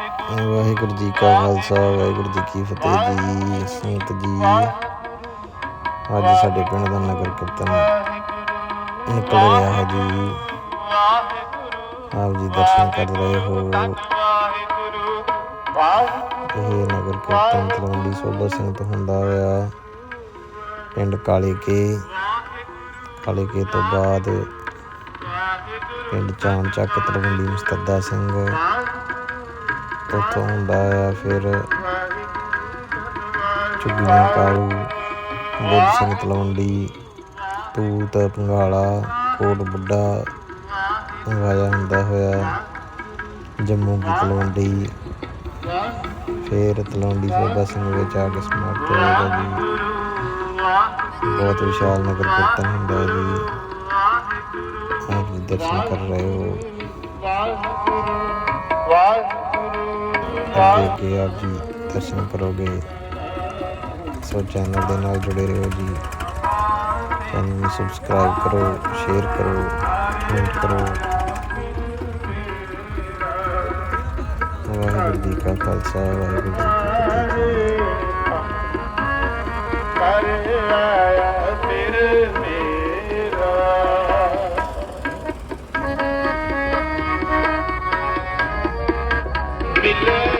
ਵਾਹਿਗੁਰੂ ਜੀ ਕਾ ਖਾਲਸਾ, ਵਾਹਿਗੁਰੂ ਜੀ ਕੀ ਫਤਿਹ ਜੀ, ਸੰਗਤ ਜੀ। ਅੱਜ ਸਾਡੇ ਪਿੰਡ ਦਾ ਨਗਰ ਕੀਰਤਨ ਨਿਕਲ ਰਿਹਾ ਹੈ ਜੀ। ਆਪ ਜੀ ਦਰਸ਼ਨ ਕਰ ਰਹੇ ਹੋ। ਇਹ ਨਗਰ ਕੀਰਤਨ ਤਲਵੰਡੀ ਸੋਭਾ ਸਿੰਘ ਤੋਂ ਹੁੰਦਾ ਹੋਇਆ ਪਿੰਡ ਕਾਲੇ ਕੇ ਕਾਲੇ ਕੇ ਤੋਂ ਬਾਅਦ ਪਿੰਡ ਚਾਮ ਚੱਕ ਤਲਵੰਡੀ ਮੁਸਤਦਾ ਸਿੰਘ। ਉੱਥੋਂ ਹੁੰਦਾ ਆ, ਫਿਰ ਚੁਗੀਆਂ ਕਾਰੂ ਬੁੱਧ ਸਿੰਘ ਤਲਵੰਡੀ ਤੂਤ ਪੰਗਾਲਾ, ਕੋਟ ਬੁੱਢਾ ਵਾਇਆ ਹੁੰਦਾ ਹੋਇਆ। ਜੰਮੂ ਦੀ ਤਲਵੰਡੀ, ਫਿਰ ਤਲਵੰਡੀ ਸੋਭਾ ਸਿੰਘ ਵਿੱਚ ਆ ਕੇ ਸਮਾਪਤ ਹੋਏਗਾ ਜੀ। ਬਹੁਤ ਵਿਸ਼ਾਲ ਨਗਰ ਕੀਰਤਨ ਹੁੰਦਾ ਜੀ। ਆਪ ਜੀ ਦਰਸ਼ਨ ਕਰ ਰਹੇ ਹੋ। ਅੱਗੇ ਅੱਗੇ ਆਪ ਜੀ ਦਰਸ਼ਨ ਕਰੋਗੇ। ਸੋ ਚੈਨਲ ਦੇ ਨਾਲ ਜੁੜੇ ਰਹੋ ਜੀ। ਚੈਨਲ ਨੂੰ ਸਬਸਕ੍ਰਾਈਬ ਕਰੋ ਸ਼ੇਅਰ ਕਰੋ ਕਮੈਂਟ ਕਰੋ। ਵਾਹਿਗੁਰੂ ਜੀ ਕਾ ਖਾਲਸਾ ਵਾਹਿਗੁਰੂ ਜੀ ਕੀ ਫਤਿਹ। ਕਰ ਆਇਆ ਫਿਰ ਮੇਰਾ। ਮਿਲੇ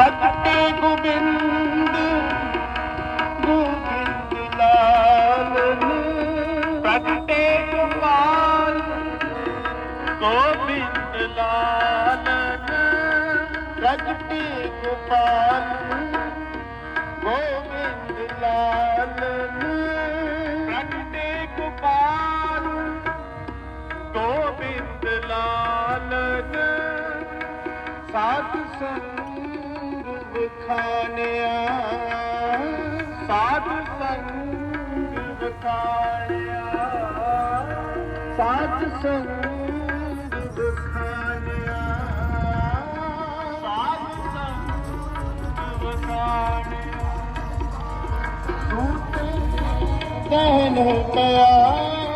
ਪ੍ਰਗਟੇ ਗੋਬਿੰਦ ਗੋਬਿੰਦ ਲਾਲਨ ਪ੍ਰਗਟੇ ਗੋਪਾਲ ਗੋਬਿੰਦ ਲਾਲਨ ਪ੍ਰਗਟੇ ਗੋਪਾਲ ਗੋਬਿੰਦ ਲਾਲਨ ਪ੍ਰਗਟੇ ਗੋਪਾਲ ਗੋਬਿੰਦ ਲਾਲਨ ਸਾਧ ਸੰਗ ਵਿਖਾਣਿਆ ਸਾਧ ਸੰਗ ਵਿਖਾਣਿਆ ਸਾਧ ਸੰਗ ਵਿਖਾਣਿਆ ਸਾਧ ਸੰਗ ਵਿਖਾਣਿਆ ਦੂਤ ਕਹਿਣ ਪਿਆ